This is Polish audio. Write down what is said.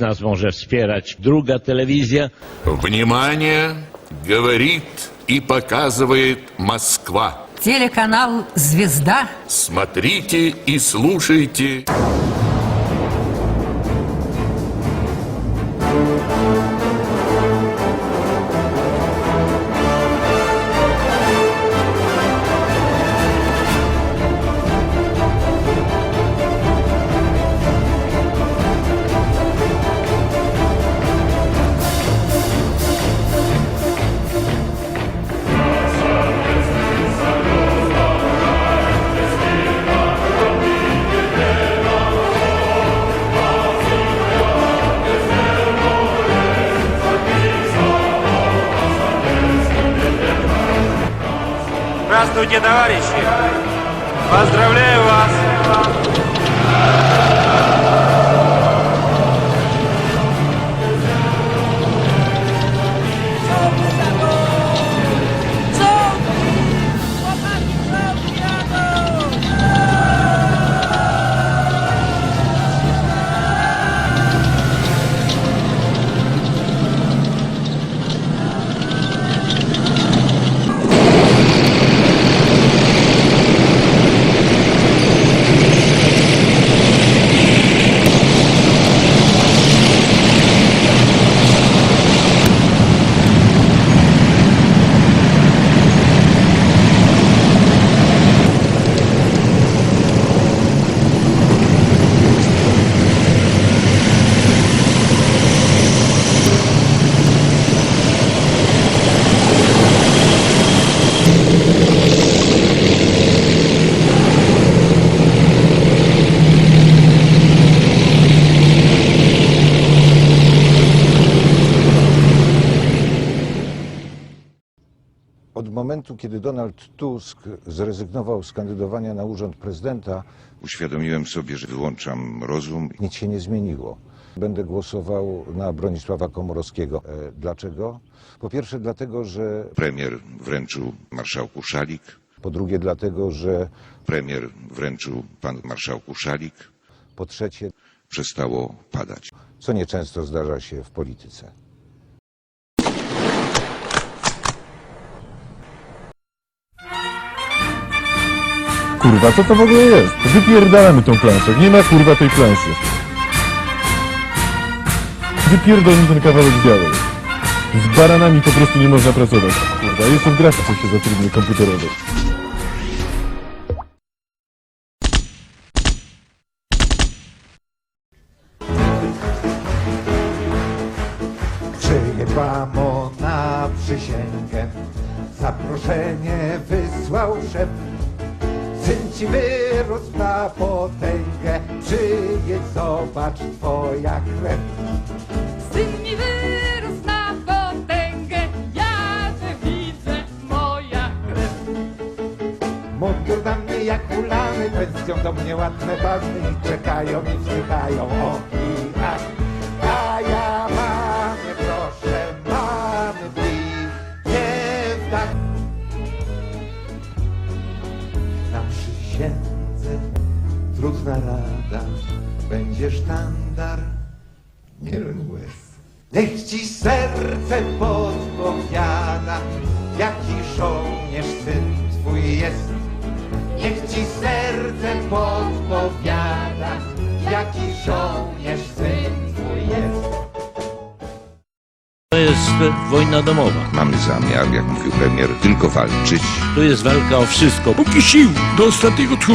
nas może wspierać druga telewizja. Внимание! Говорит и показывает Москва. Телеканал «Звезда» Смотрите и слушайте. Здравствуйте, товарищи! Поздравляю вас! Od momentu, kiedy Donald Tusk zrezygnował z kandydowania na urząd prezydenta, Uświadomiłem sobie, że wyłączam rozum. nic się nie zmieniło. Będę głosował na Bronisława Komorowskiego. E, Dlaczego? Po pierwsze dlatego, że Premier wręczył marszałku szalik. po drugie dlatego, że Premier wręczył panu marszałku szalik. po trzecie, Przestało padać. co nieczęsto zdarza się w polityce. Kurwa, co to w ogóle jest? Wypierdalamy tą planszę. Nie ma kurwa tej planszy. Wypierdol mi ten kawałek białej. Z baranami po prostu nie można pracować. Kurwa, jeszcze w grafice się zatrudnię komputerowej. Przyjechano na przysięgę, zaproszenie wysłał szef. Syn ci wyrósł na potęgę, przyjedź zobacz twoja krew. Syn mi wyrósł na potęgę, ja że widzę moja krew. Mundur na mnie jak ulany, pensją do mnie ładne panny i czekają i wzdychają o i przysiędze trudna rada, będzie sztandar, nie łez. Niech ci serce podpowiada, jaki żołnierz syn twój jest. Niech ci serce podpowiada, jaki żołnierz To jest wojna domowa. Mamy zamiar, jak mówił premier, tylko walczyć. Tu jest walka o wszystko. Póki sił do ostatniego tchu!